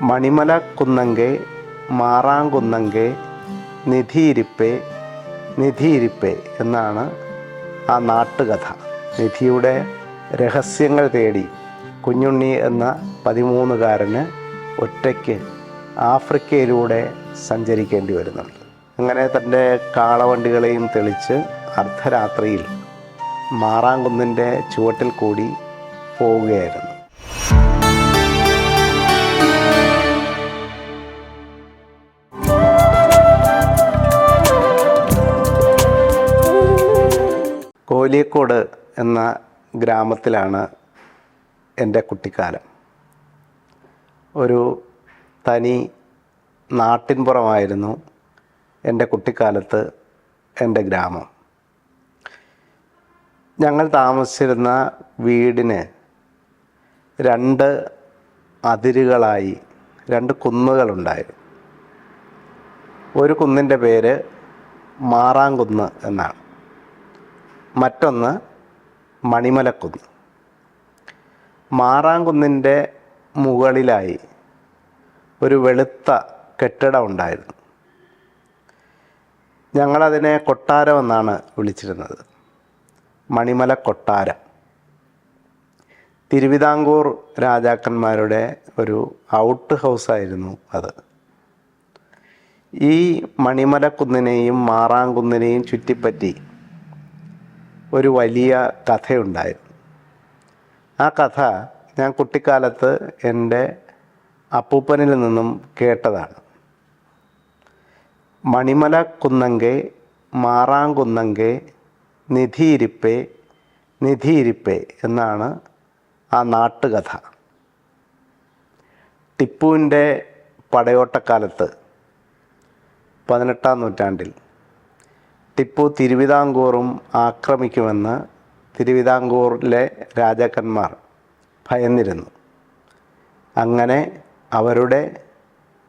മണിമല കുന്നങ്കെ മാറാങ്കുന്നങ്കെ നിധിയിരിപ്പേ നിധിയിരിപ്പേ എന്നാണ് ആ നാട്ടുകഥ. നിധിയുടെ രഹസ്യങ്ങൾ തേടി കുഞ്ഞുണ്ണി എന്ന പതിമൂന്നുകാരന് ഒറ്റയ്ക്ക് ആഫ്രിക്കയിലൂടെ സഞ്ചരിക്കേണ്ടി വരുന്നുണ്ട്. അങ്ങനെ തന്റെ കാളവണ്ടികളെയും തെളിച്ച് അർദ്ധരാത്രിയിൽ മാറാങ്കുന്നിന്റെ ചുവട്ടിൽ കൂടി പോവുകയായിരുന്നു. കോലിയക്കോട് എന്ന ഗ്രാമത്തിലാണ് എന്റെ കുട്ടിക്കാലം. ഒരു തനി നാട്ടിൻപുറമായിരുന്നു എന്റെ കുട്ടിക്കാലത്ത് എന്റെ ഗ്രാമം. ഞങ്ങൾ താമസിച്ചിരുന്ന വീടിന് രണ്ട് അതിരുകളായി രണ്ട് കുന്നുകളുണ്ടായിരുന്നു ഒരു കുന്നിന്റെ പേര് മാറാങ്കുന്ന് എന്നാണ്. മറ്റൊന്ന് മണിമലക്കുന്ന്. മാറാങ്കുന്നിന്റെ മുകളിലായി ഒരു വെളുത്ത കെട്ടിടം ഉണ്ടായിരുന്നു. ഞങ്ങളതിനെ കൊട്ടാരം എന്നാണ് വിളിച്ചിരുന്നത്. മണിമല കൊട്ടാരം തിരുവിതാംകൂർ രാജാക്കന്മാരുടെ ഒരു ഔട്ട് ഹൗസായിരുന്നു അത്. ഈ മണിമലക്കുന്നിനെയും മാറാങ്കുന്നിനെയും ചുറ്റിപ്പറ്റി ഒരു വലിയ കഥയുണ്ടായിരുന്നു. ആ കഥ ഞാൻ കുട്ടിക്കാലത്ത് എന്റെ അപ്പൂപ്പനിൽ നിന്നും കേട്ടതാണ്. മണിമല കുന്നങ്കെ മാറാങ്കുന്നങ്കെ നിധിയിരിപ്പേ നിധിയിരിപ്പേ എന്നാണ് ആ നാട്ടുകഥ. ടിപ്പുവിന്റെ പടയോട്ടക്കാലത്ത് പതിനെട്ടാം നൂറ്റാണ്ടിൽ ടിപ്പു തിരുവിതാംകൂറും ആക്രമിക്കുമെന്ന് തിരുവിതാംകൂറിലെ രാജാക്കന്മാർ ഭയന്നിരുന്നു. അങ്ങനെ അവരുടെ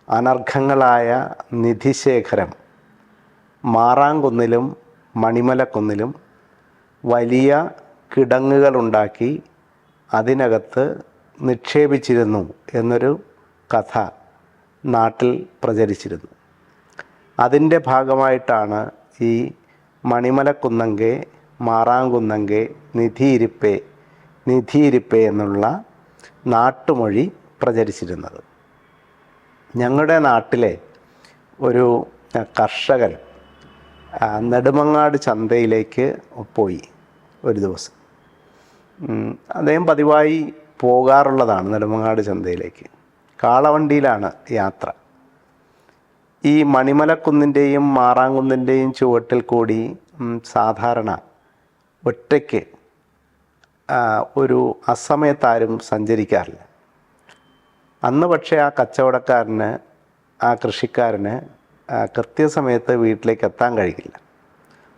അനർഘങ്ങളായ നിധിശേഖരം മാറാങ്കുന്നിലും മണിമലക്കുന്നിലും വലിയ കിടങ്ങുകളുണ്ടാക്കി അതിനകത്ത് നിക്ഷേപിച്ചിരുന്നു എന്നൊരു കഥ നാട്ടിൽ പ്രചരിച്ചിരുന്നു. അതിന്റെ ഭാഗമായിട്ടാണ് ഈ മണിമലക്കുന്നങ്കെ മാറാങ്കുന്നങ്കെ നിധിയിരിപ്പേ നിധിയിരിപ്പേ എന്നുള്ള നാട്ടുമൊഴി പ്രചരിച്ചിരുന്നത്. ഞങ്ങളുടെ നാട്ടിലെ ഒരു കർഷകൻ നെടുമങ്ങാട് ചന്തയിലേക്ക് പോയി ഒരു ദിവസം. അദ്ദേഹം പതിവായി പോകാറുള്ളതാണ് നെടുമങ്ങാട് ചന്തയിലേക്ക്. കാളവണ്ടിയിലാണ് യാത്ര. ഈ മണിമലക്കുന്നിന്റെയും മാറാങ്കുന്നിന്റെയും ചുവട്ടിൽ കൂടി സാധാരണ ഒറ്റയ്ക്ക് ഒരു അസമയത്താരും സഞ്ചരിക്കാറില്ല. അന്ന് പക്ഷേ ആ കച്ചവടക്കാരന് ആ കൃഷിക്കാരന് കൃത്യസമയത്ത് വീട്ടിലേക്ക് എത്താൻ കഴിയില്ല.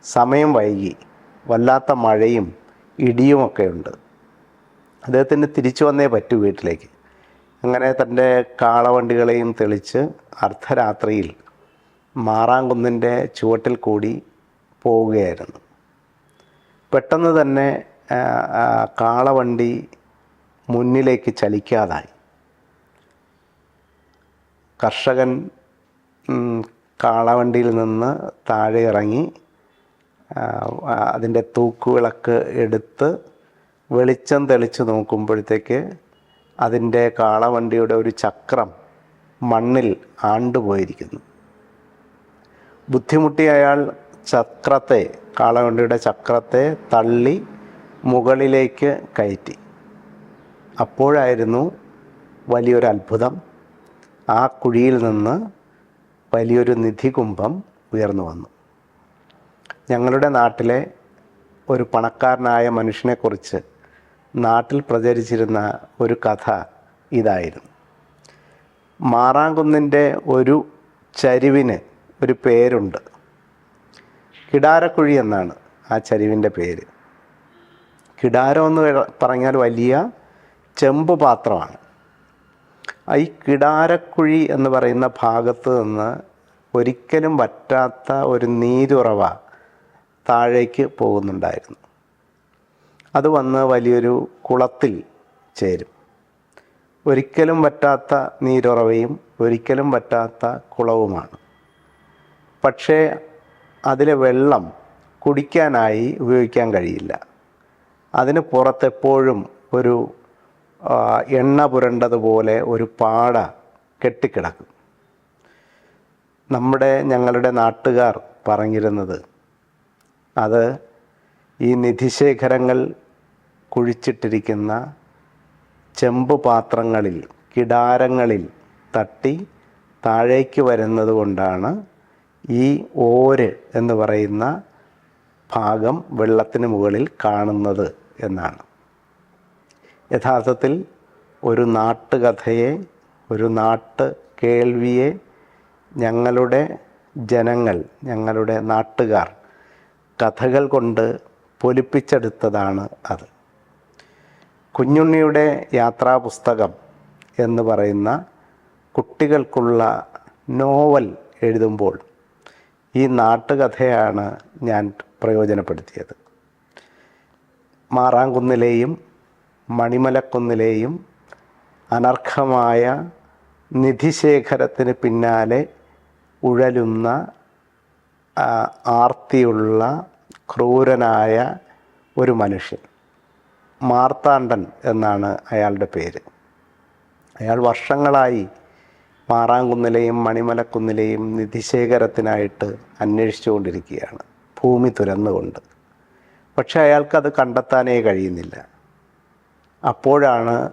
സമയം വൈകി വല്ലാത്ത മഴയും ഇടിയുമൊക്കെ ഉണ്ട്. അദ്ദേഹത്തിന് തിരിച്ചു വന്നേ പറ്റൂ വീട്ടിലേക്ക്. അങ്ങനെ തന്റെ കാളവണ്ടികളെയും തെളിച്ച് അർദ്ധരാത്രിയിൽ മാറാങ്കുന്നിന്റെ ചുവട്ടിൽ കൂടി പോവുകയായിരുന്നു. പെട്ടെന്ന് തന്നെ കാളവണ്ടി മുന്നിലേക്ക് ചലിക്കാതായി. കർഷകൻ കാളവണ്ടിയിൽ നിന്ന് താഴെ ഇറങ്ങി അതിന്റെ തൂക്കുവിളക്ക് എടുത്ത് വെളിച്ചം തെളിച്ച് നോക്കുമ്പോഴത്തേക്ക് അതിന്റെ കാളവണ്ടിയുടെ ഒരു ചക്രം മണ്ണിൽ ആണ്ടുപോയിരിക്കുന്നു. ബുദ്ധിമുട്ടി അയാൾ ചക്രത്തെ കാളവണ്ടിയുടെ ചക്രത്തെ തള്ളി മുകളിലേക്ക് കയറ്റി. അപ്പോഴായിരുന്നു വലിയൊരു അത്ഭുതം. ആ കുഴിയിൽ നിന്ന് വലിയൊരു നിധികുംഭം ഉയർന്നു വന്നു. ഞങ്ങളുടെ നാട്ടിലെ ഒരു പണക്കാരനായ മനുഷ്യനെക്കുറിച്ച് നാട്ടിൽ പ്രചരിച്ചിരുന്ന ഒരു കഥ ഇതായിരുന്നു. മാറാങ്കുന്നിന്റെ ഒരു ചരിവിന് ഒരു പേരുണ്ട്. കിടാരക്കുഴി എന്നാണ് ആ ചരിവിന്റെ പേര്. കിടാരം എന്ന് പറഞ്ഞാൽ വലിയ ചെമ്പ് പാത്രമാണ്. ഈ കിടാരക്കുഴി എന്ന് പറയുന്ന ഭാഗത്ത് നിന്ന് ഒരിക്കലും വറ്റാത്ത ഒരു നീരുറവ താഴേക്ക് പോകുന്നുണ്ടായിരുന്നു. അത് വന്ന് വലിയൊരു കുളത്തിൽ ചേരും. ഒരിക്കലും വറ്റാത്ത നീരുറവയും ഒരിക്കലും വറ്റാത്ത കുളവുമാണ്. പക്ഷേ അതിലെ വെള്ളം കുടിക്കാനായി ഉപയോഗിക്കാൻ കഴിയില്ല. അതിന് പുറത്തെപ്പോഴും ഒരു എണ്ണ പുരണ്ടതുപോലെ ഒരു പാട കെട്ടിക്കിടക്കും. നമ്മുടെ ഞങ്ങളുടെ നാട്ടുകാർ പറഞ്ഞിരുന്നത് അത് ഈ നിധിശേഖരങ്ങൾ കുഴിച്ചിട്ടിരിക്കുന്ന ചെമ്പ് പാത്രങ്ങളിൽ കിടാരങ്ങളിൽ തട്ടി താഴേക്ക് വരുന്നത് കൊണ്ടാണ് ഈ ഓര് എന്ന് പറയുന്ന ഭാഗം വെള്ളത്തിന് മുകളിൽ കാണുന്നത് എന്നാണ്. യഥാർത്ഥത്തിൽ ഒരു നാട്ടുകഥയെ ഒരു നാട്ട് കേൾവിയെ ഞങ്ങളുടെ ജനങ്ങൾ ഞങ്ങളുടെ നാട്ടുകാർ കഥകൾ കൊണ്ട് പൊലിപ്പിച്ചെടുത്തതാണ് അത്. കുഞ്ഞുണ്ണിയുടെ യാത്രാപുസ്തകം എന്ന് പറയുന്ന കുട്ടികൾക്കുള്ള നോവൽ എഴുതുമ്പോൾ ഈ നാട്ടുകഥയാണ് ഞാൻ പ്രയോജനപ്പെടുത്തിയത്. മാറാങ്കുന്നിലെയും മണിമലക്കുന്നിലെയും അനർഹമായ നിധിശേഖരത്തിന് പിന്നാലെ ഉഴലുന്ന ആർത്തിയുള്ള ക്രൂരനായ ഒരു മനുഷ്യൻ. മാർത്താണ്ഡൻ എന്നാണ് അയാളുടെ പേര്. അയാൾ വർഷങ്ങളായി മാറാങ്കുന്നിലെയും മണിമലക്കുന്നിലെയും നിധിശേഖരത്തിനായിട്ട് അന്വേഷിച്ചുകൊണ്ടിരിക്കുകയാണ്. ഭൂമി തുരന്നുകൊണ്ട്. പക്ഷെ അയാൾക്കത് കണ്ടെത്താനേ കഴിയുന്നില്ല. അപ്പോഴാണ്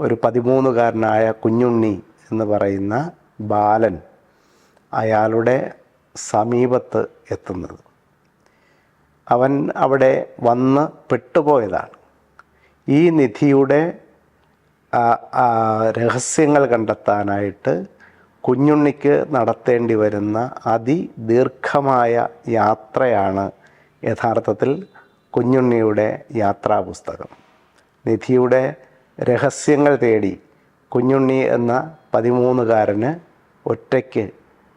ഒരു പതിമൂന്നുകാരനായ കുഞ്ഞുണ്ണി എന്ന് പറയുന്ന ബാലൻ അയാളുടെ സമീപത്ത് എത്തുന്നത്. അവൻ അവിടെ വന്ന് പെട്ടുപോയതാണ്. ഈ നിധിയുടെ രഹസ്യങ്ങൾ കണ്ടെത്താനായിട്ട് കുഞ്ഞുണ്ണിക്ക് നടത്തേണ്ടി വരുന്ന അതിദീർഘമായ യാത്രയാണ് യഥാർത്ഥത്തിൽ കുഞ്ഞുണ്ണിയുടെ യാത്രാപുസ്തകം. നിധിയുടെ രഹസ്യങ്ങൾ തേടി കുഞ്ഞുണ്ണി എന്ന പതിമൂന്നുകാരന് ഒറ്റയ്ക്ക്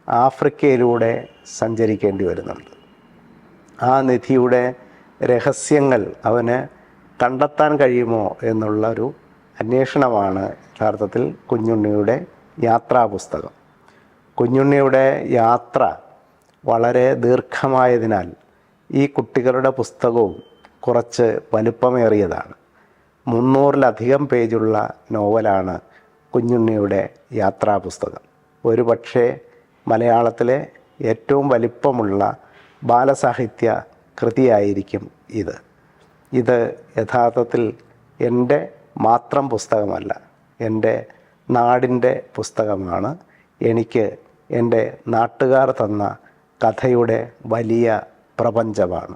ആഫ്രിക്കയിലൂടെ സഞ്ചരിക്കേണ്ടി വരുന്നുണ്ട്. ആ നിധിയുടെ രഹസ്യങ്ങൾ അവന് കണ്ടെത്താൻ കഴിയുമോ എന്നുള്ള ഒരു അന്വേഷണമാണ് യഥാർത്ഥത്തിൽ കുഞ്ഞുണ്ണിയുടെ യാത്രാപുസ്തകം. കുഞ്ഞുണ്ണിയുടെ യാത്ര വളരെ ദീർഘമായതിനാൽ ഈ കുട്ടികളുടെ പുസ്തകവും കുറച്ച് വലുപ്പമേറിയതാണ്. മുന്നൂറിലധികം പേജുള്ള നോവലാണ് കുഞ്ഞുണ്ണിയുടെ യാത്രാപുസ്തകം. ഒരുപക്ഷേ മലയാളത്തിലെ ഏറ്റവും വലിപ്പമുള്ള ബാലസാഹിത്യ കൃതിയായിരിക്കും ഇത്. ഇത് യഥാർത്ഥത്തിൽ എന്റെ മാത്രം പുസ്തകമല്ല എന്റെ നാടിന്റെ പുസ്തകമാണ്. എനിക്ക് എന്റെ നാട്ടുകാർ തന്ന കഥയുടെ വലിയ പ്രപഞ്ചമാണ്.